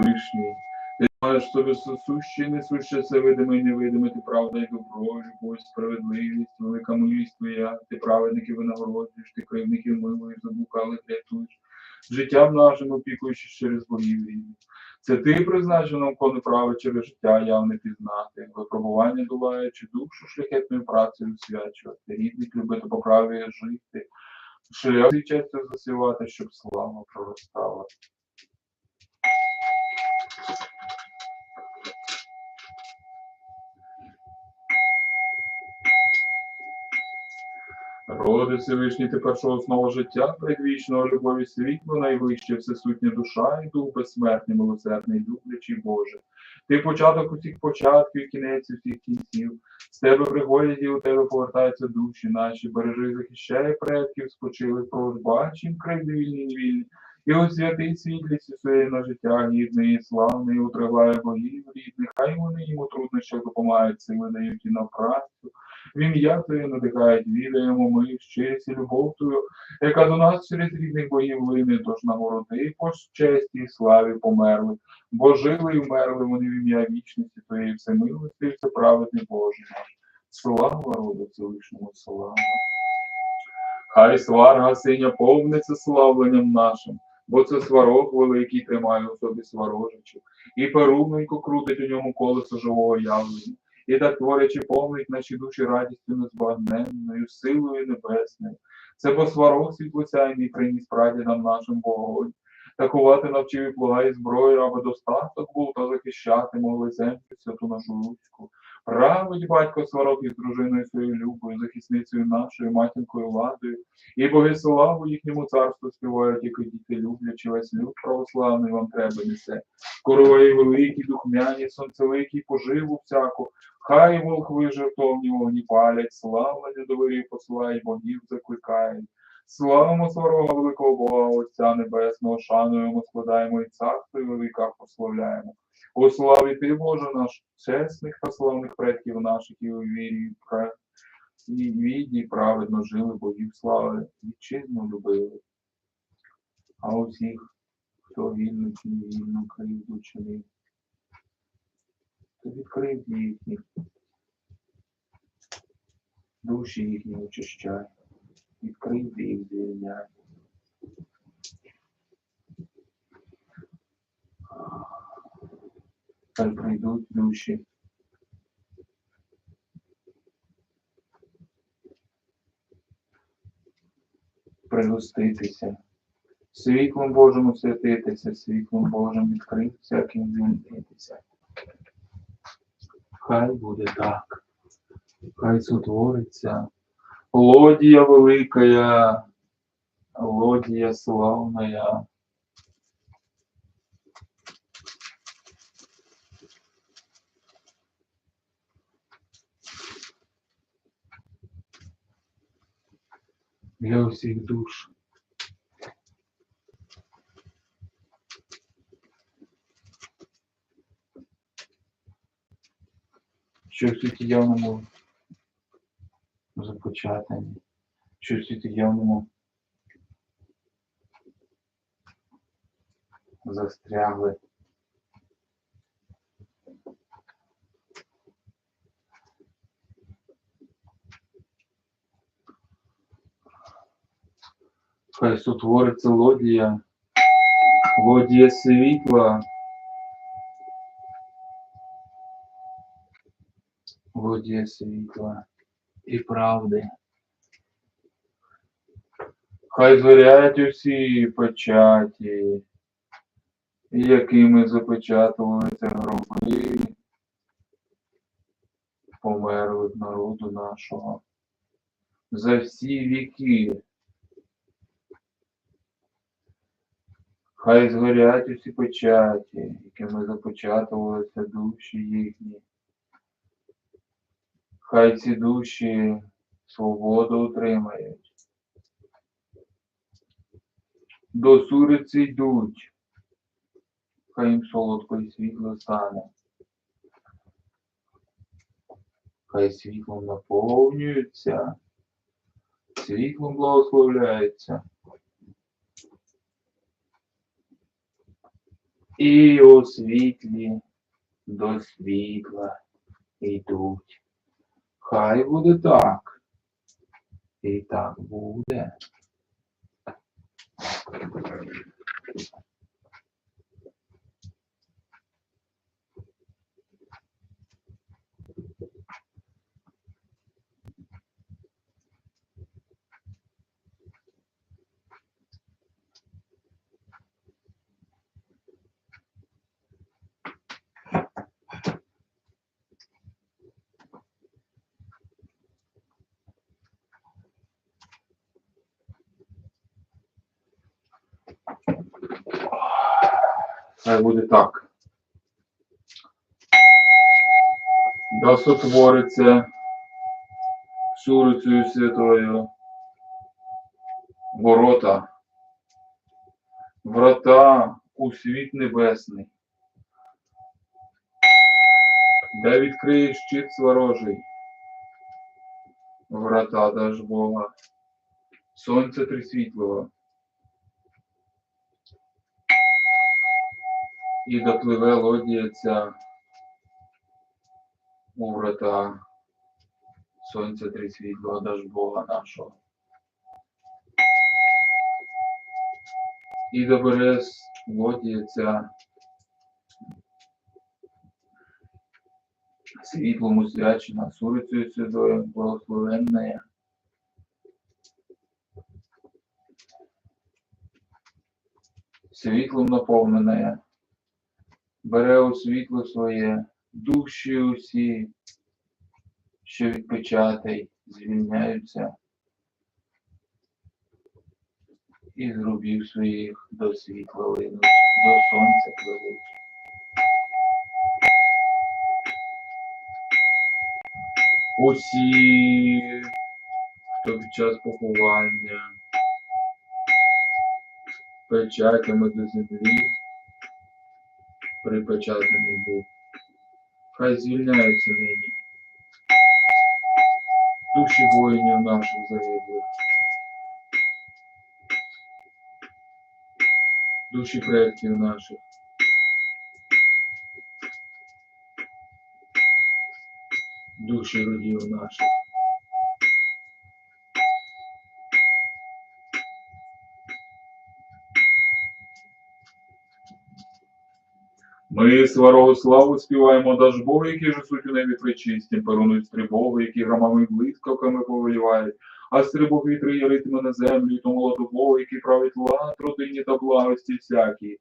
Всевишній, ти в собі сусуще і несуще все видиме і невидиме, ти правда і добро, любов, справедливість, велика милість твоя, ти праведників винагороджуєш, ти кривників милуєш, заблукалих рятуєш, життям нашим опікуючись через богів рівних. Це ти призначив нам кони право через життя явне пізнати, випробування долаючи душу шляхетною працею свячувати, рідних любити по праві жити, шлях і честю засівати, щоб слава проростала. Роди Всевишній, ти перша основа життя, предвічного любові світло, найвище, всесутня душа і дух безсмертний, милосердний, люблячий Боже. Ти початок усіх початків, кінець усіх кінців. З тебе приходять і у тебе повертаються душі наші, бережи, захищай предків, спочилих просьба, чим кривди вільні вільні. І у святий світлість своєї на життя гідний і славний, утриває богів рідних, хай вони їм у труднощах допомагають, сили дають і на працю. В ім'я Твоє надихають, віряємо ми, щирість і любов Твою, яка до нас через рідних богів лине, тож нагороди по честі і славі померли, бо жили і вмерли вони в ім'я вічності Твоєї всемилості, і всеправедний Боже наш. Слава роду Всевишньому, слава. Хай сварга синя повниться славленням нашим, бо це сварог великий тримає у собі сварожичу, і перумненько крутить у ньому колесо живого явлення, і так творячи повнить наші душі радістю незбагненною, силою небесною. Це бо сварог світлоцяйний приніс прадідам нашим вогонь. Такувати навчив і плуга і зброю, аби достаток був, та захищати могли землю святу нашу руську. Править батько сварок із дружиною своєю любою, захисницею нашою, матінкою владою, і боги славу їхньому царству співають, як діти люблячи, весь люд православний вам треба несе. Корової великі, духмяні, сонцеликі, поживу всяку, хай волхви жертовні вогні палять, слава недовирі посилають, богів закликають. Славимо сварога великого Бога, Отця Небесного, шануємо, складаємо і царство і велика прославляємо. У славі ти, Боже наш, чесних та славних предків наших і у вірі, і пра- і віді праведно жили, богів слави, вітчизну любили. А усіх, хто вільно чи невільно кривду чинив, то відкрив їхні, душі їхні очищай, відкрив їх звільняй. Хай прийдуть душі. Пригоститися, світлом Божим освятитися, світлом Божим відкрив всяким звільнитися. Хай буде так, хай сотвориться лодія великая, лодія славная. для усіх душ. Що в світі явному Започатані, що в світі явному застрягли. Хай сотвориться лодія, лодія світла, лодія світла і правди. Хай згорять усі печаті, якими запечатувалися гроби померлих народу нашого за всі віки. Хай згорять усі печаті, якими запечатувалися душі їхні. Хай ці душі свободу отримають. До суриці йдуть, хай їм солодко і світло стане. Хай світлом наповнюються, світлом благословляються. І у світлі до світла йдуть. Хай буде так. І так буде. Хай буде так. Да сотвориться Сурицею Святою. Ворота, врата у світ небесний, де відкриє щит сворожий, врата даж Бога, сонце трисвітлого, і допливе лодія ця у врата. Сонця трисвітлого даж Бога нашого. І добере лодія світлому свячена, сурицею святою благословенная, світлом наповнене, бере у світло своє душі усі, що від печатей звільняються, і з своїх до світла до сонця пливуть. Усі, хто під час поховання печатями до землі припечатаний був. Хай звільняються нині. Душі воїнів наших загиблих. Душі предків наших. Душі родів наших. Ми сварогу славу співаємо даж Богу, які ж суть у небі причисті, перунуть стрибоги, які громами блискавками повелівають, а стрибог вітри яритиме на землю, і то молоду Богу, який править лад родині та благості всякі.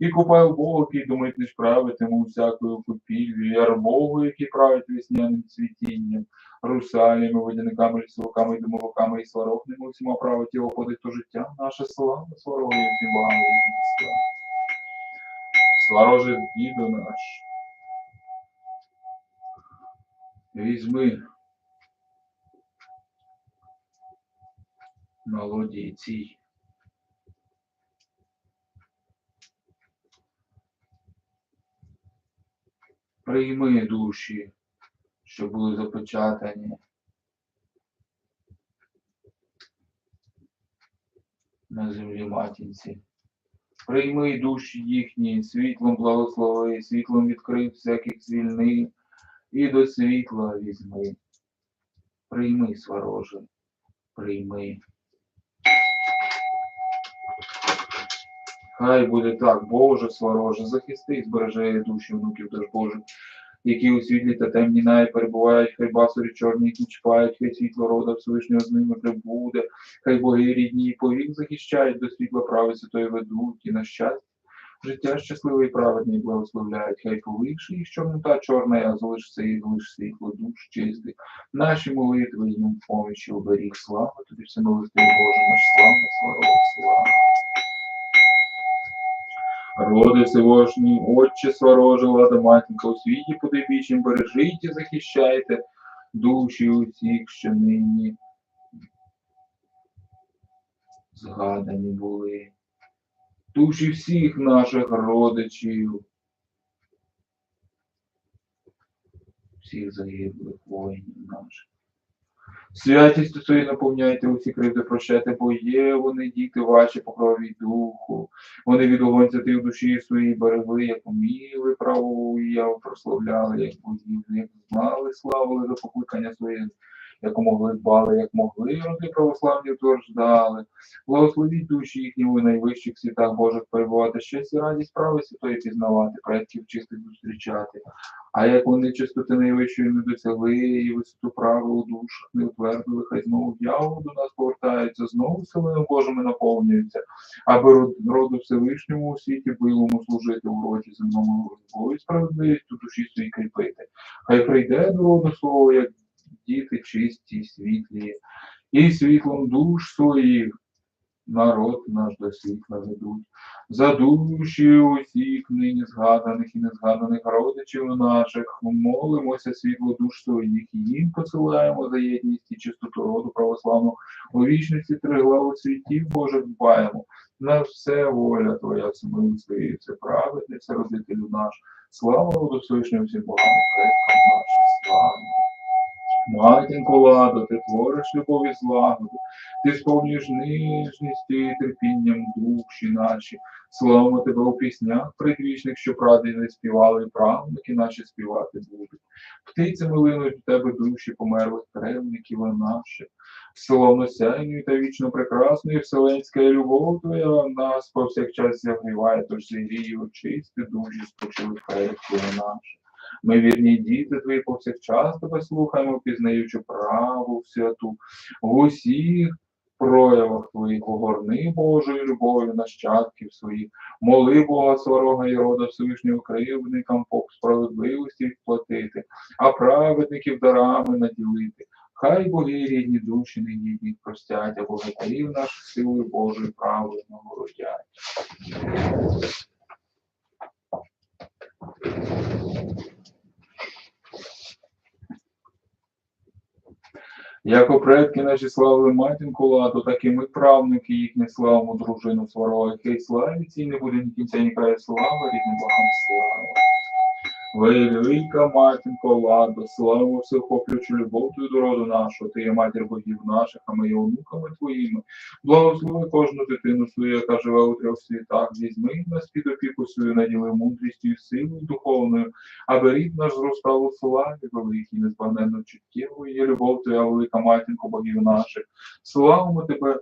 І купаю Богу, який думить лиш правитиму всякою купівлю, і арбогу, який править весняним цвітінням, русалями, водяниками, лісовиками, і домовиками, і сварогними усіма править його ходить то життя, наше слава, сварогою всім богам Свароже діду наш. Візьми на лодії цій. Прийми душі, що були запечатані на землі матінці. Прийми душі їхні, світлом благослови, світлом відкрив всяких звільни, і до світла візьми. Прийми, свароже, прийми. Хай буде так, Боже, свароже, захисти і збережи душі внуків Божих, які у світлі та темні наї перебувають, хай басурі чорні не чіпають, хай світло рода Всевишнього з ними прибуде, хай боги рідні і повік захищають, до світла прави святої ведуть, і на щастя. Життя щасливе і праведне і благословляють, хай повикши їх чорнота чорна, а залишиться і лиш світло душ чистих. Наші молитви їм помічі оберіг. Слава тобі, всемилостивий Боже, наш слава, слава, слава. Роди Всевошні, Отче сворожи, лада матінка у світі подибічнім, бережіть і захищайте душі усіх, що нині згадані були. Душі всіх наших родичів, всіх загиблих воїнів наших. Святістю своєю наповняйте усі кривди прощайте, бо є вони діти ваші по крові духу. Вони від огонь ти в душі своїй берегли, як уміли праву я прославляли, як богів, як знали, славили за покликання своє, як могли дбали, як могли, роди православні утверждали. Благословіть душі їхні у найвищих світах Божих перебувати, щастя і радість прави святої пізнавати, предків чистих зустрічати. А як вони чистоти найвищої не досягли, і висоту прави у душах не утвердили, хай знову дьявол до нас повертаються, знову силою Божими наповнюються, аби роду Всевишньому у світі билому служити у роді земному любові справедливість у душі своїй кріпити. Хай прийде до роду свого, як діти чисті, світлі, і світлом душ своїх народ наш до світла ведуть. За душі усіх нині згаданих і незгаданих родичів наших, молимося світло душ своїх, їм посилаємо за єдність і чистоту роду православну. У вічності триглаву світів Божих дбаємо. На все воля Твоя, і все праведне, все родителю наш. Слава роду Всевишнього всім Богам, предкам нашим, слава. Матінко ладо, ти твориш любов і злагоду, ти сповнюєш ніжністю і терпінням душі наші. Славимо тебе у піснях предвічних, що прадіди співали, і правнуки наші співати будуть. Птиці милинуть у тебе душі померлих кревників наших. Словно сяйною та вічно прекрасною вселенська любов твоя нас повсякчас зігріває, тож зігріє очисти душі спочилих предків наших. Ми вірні діти твої повсякчас тебе слухаємо, пізнаючи праву святу в усіх проявах твоїх огорни Божою любов'ю нащадків своїх. Моли Бога сварога і рода Всевишнього кривдникам по справедливості вплатити, а праведників дарами наділити. Хай боги рідні душі негідні простять, а богатирів наших силою Божою правою нагородять. Яко предки наші славили матінку ладу, так і ми, правники їхні славимо дружину сварова, хай славі і не буде ні кінця, ні краю слава, рідним богам слава. Велика матінко ладо, славу всеохоплюючу любов твою до роду нашого, ти є матір богів наших, а ми є онуками твоїми. Благослови кожну дитину свою, яка живе у трьох світах, візьми нас під опіку свою, наділи мудрістю і силою духовною, аби рід наш зростав у славі великій, незбагненно чуттєвою, є любов твоя, велика матінко богів наших. Славимо тебе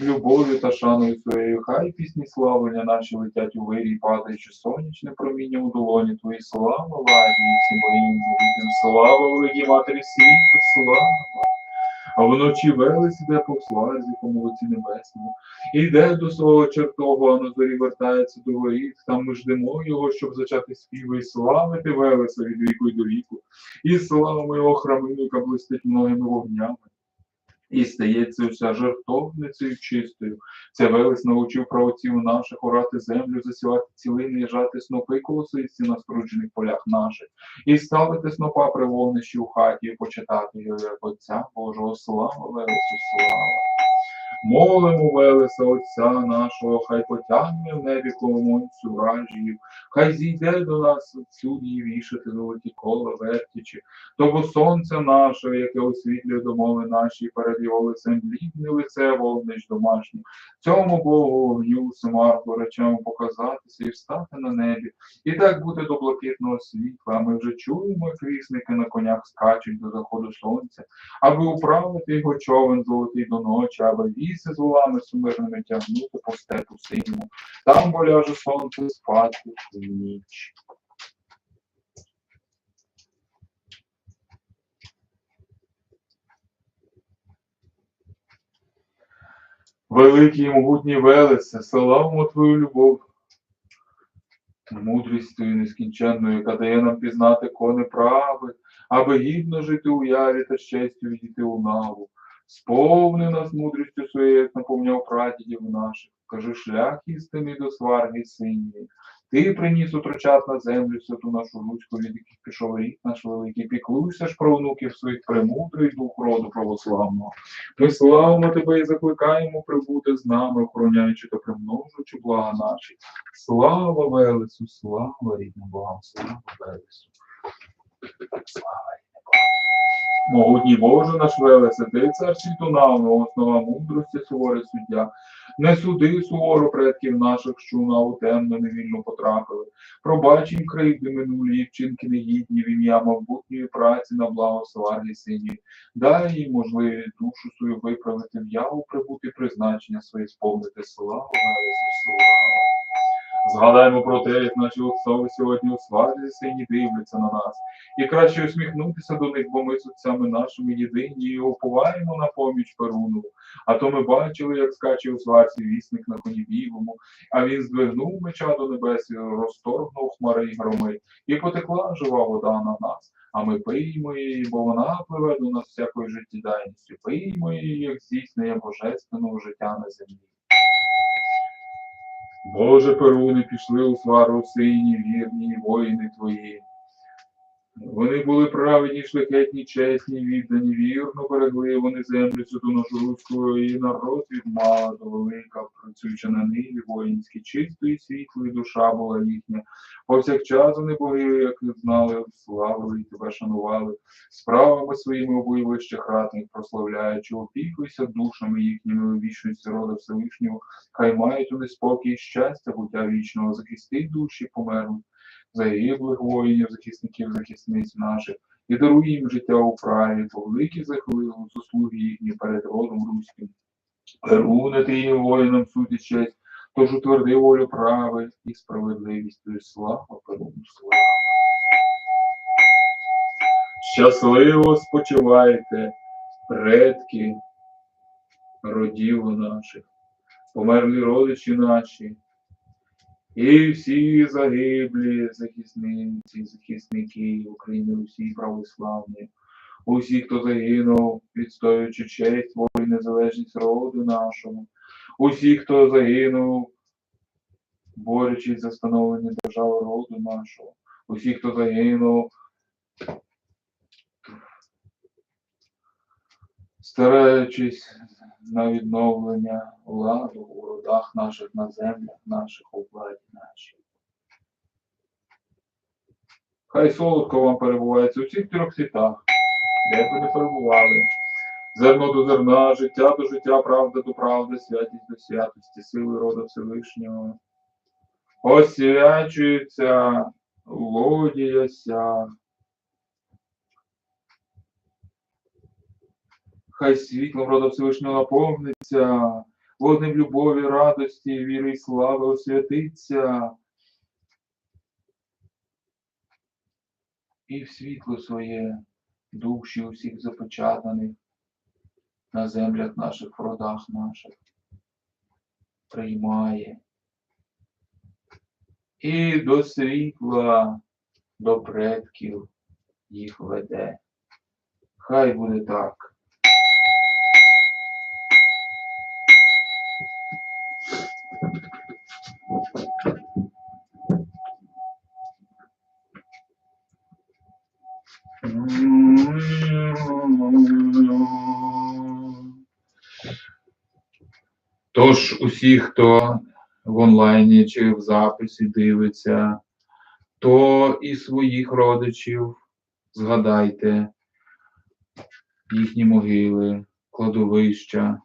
любов'ю та шаною своєю, хай пісні славлення наші летять у вирі, падаючи сонячне проміння у долоні твої слава, ладі, всім богиням великим, слава великій матері світу, слава. А вночі вели себе по слазі, по молоці небесному. Іде до свого чертогу, а на зорі вертається до воріт. Там ми ждемо його, щоб зачати співи і славити Велеса від віку й до віку. І слава його храмину, яка блистить многими вогнями. І стається вся жертовницею чистою. Це Велес научив правоців наших орати землю, засівати цілини і жати снопи колосиці на споруджених полях наших, і ставити снопа при вогнищі у хаті, і почитати його як Отця Божого слава Велесу слава. Молимо Велеса Отця нашого, хай потягне в небі коломонцю вражію, хай зійде до нас всюди і вішати золоті кола вертячи, того сонця нашого, яке освітлює домови наші, перед його лицем блідне лице вогнич домашнє. Цьому Богу вогню семарку речемо показатися і встати на небі, і так бути до блакитного світла. Ми вже чуємо, як вісники на конях скачуть до заходу сонця, аби управити його човен золотий до ночі, аби віси з волами сумирними тягнути по степу синьому. Там поляже сонце спати в ніч. Великий і могутній Велесе, славимо Твою любов, мудрість Твою нескінченною, яка дає нам пізнати кони прави, аби гідно жити у яві та з честю відійти у наву. Сповни нас мудрістю своєю, як наповняв прадідів наших. Кажи шлях істини до сварги синьої. Ти приніс утрочат на землю святу нашу руську, від яких пішов рік наш великий. Піклуйся ж про внуків своїх премудрий дух роду православного. Ми славимо тебе і закликаємо прибути з нами, охороняючи та примножуючи блага наші. Слава Велесу, слава рідним Богам, слава Велесу. Слава. Могутній Боже наш велесе, ти цар світу нам, основа мудрості, суворий суддя. Не суди суворо предків наших, що на у темну невільно потрапили. Пробач їм кривди минулі, вчинки негідні в ім'я майбутньої праці на благо сварні сині. Дай їм можливість душу свою виправити в яву, прибути призначення своє сповнити славу, велесе, слава. Згадаємо про те, як наші отцові сьогодні у сварі сині дивляться на нас. І краще усміхнутися до них, бо ми з нашими єдині і оповаємо на поміч Перуну. А то ми бачили, як скаче у сварці вісник на коні білому, а він здвигнув меча до небес, і розторгнув хмари громи, і потекла жива вода на нас. А ми пиймо її, бо вона пливе до нас всякою життєдайністю. Пиймо її, як здійснення божественного життя на землі. Боже Перуни, пішли у свару сині, вірні воїни твої. Вони були праведні, шляхетні, чесні, віддані, вірно берегли вони землю цю нашу руську, і народ мала до велика, працюючи на ниві воїнські, чистої світлої душа була їхня. Повсякчас вони боги, як їх знали, славили і тебе шанували, справами своїми обойвищих ратних прославляючи, опікуйся душами їхніми у вічності рода Всевишнього, хай мають вони спокій і щастя, буття вічного, захисти душі померлих загиблих воїнів, захисників, захисниць наших, і даруй їм життя у праві, по великі захвилу заслуги їхні перед родом руським. Ти їм воїнам суть і честь, тож утверди волю прави і справедливість твою слава, Перуну слава. Щасливо спочивайте, предки родів наших, померлі родичі наші, і всі загиблі захисниці, захисники України, усі православні, усі, хто загинув, відстоюючи честь, волю і незалежність роду нашого, усі, хто загинув, борючись за становлення держави роду нашого, усі, хто загинув, стараючись на відновлення влади у родах наших, на землях наших, у владі нашій. Хай солодко вам перебувається у всіх трьох світах, де ви не перебували. Зерно до зерна, життя до життя, правда до правди, святість до святості, сили роду Всевишнього. Освячується лодіяся. Хай світлом рода Всевишнього наповниться, вогнем любові, радості, віри і слави освятиться. І в світло своє душі усіх запечатаних на землях наших, в родах наших приймає. І до світла, до предків їх веде. Хай буде так. Тож усі, хто в онлайні чи в записі дивиться, то і своїх родичів згадайте. Їхні могили, кладовища,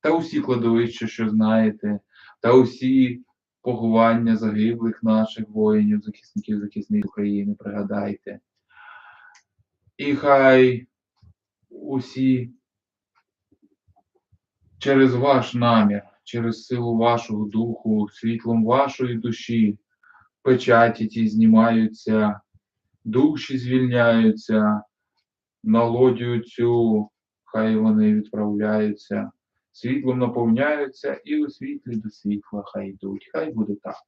та усі кладовища, що знаєте, та усі поховання загиблих наших воїнів, захисників, захисниць України, пригадайте. І хай усі через ваш намір, через силу вашого духу, світлом вашої душі, печаті ті знімаються, душі звільняються, на лодію цю, хай вони відправляються, світлом наповняються і у світлі до світла хай йдуть. Хай буде так.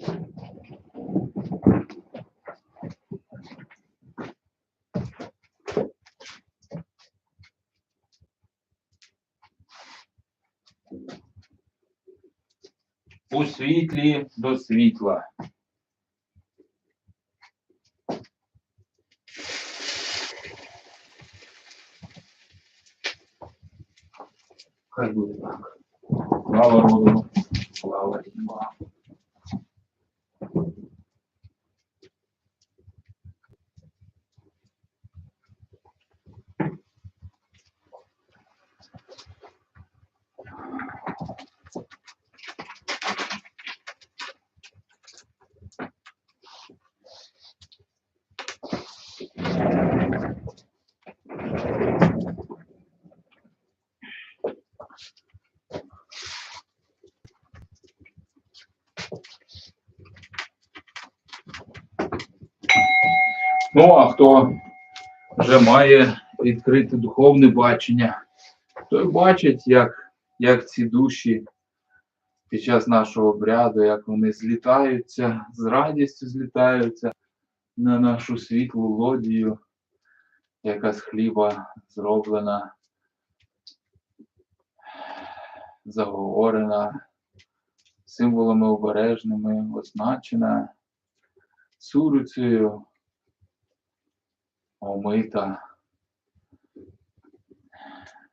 У світлі до світла. Хай буде так. Слава роду, слава рідна. Ну, а хто вже має відкрите духовне бачення, той бачить, як, як ці душі під час нашого обряду, як вони злітаються, з радістю злітаються на нашу світлу лодію, яка з хліба зроблена, заговорена, символами обережними, означена цурицею, омита.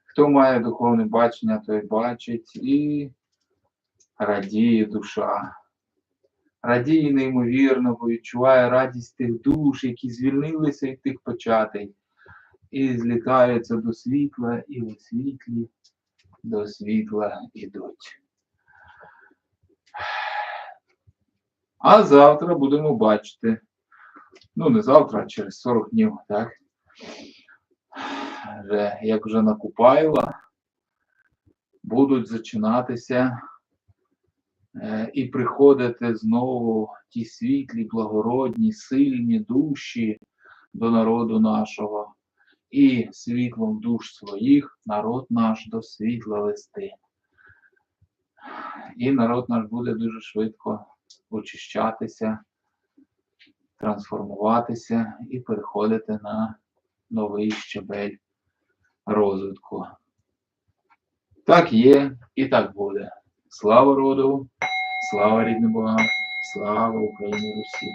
Хто має духовне бачення, той бачить і радіє душа. Радіє неймовірно, бо відчуває радість тих душ, які звільнилися від тих початей, і злітаються до світла, і у світлі до світла ідуть. А завтра будемо бачити. Ну, не завтра, а через 40 днів, так? Вже, як вже накупайла, будуть зачинатися е, і приходити знову ті світлі, благородні, сильні душі до народу нашого, і світлом душ своїх народ наш до світла вести. І народ наш буде дуже швидко очищатися, трансформуватися і переходити на новий щебель розвитку. Так є і так буде. Слава роду, слава рідним богам, слава Україні Русі.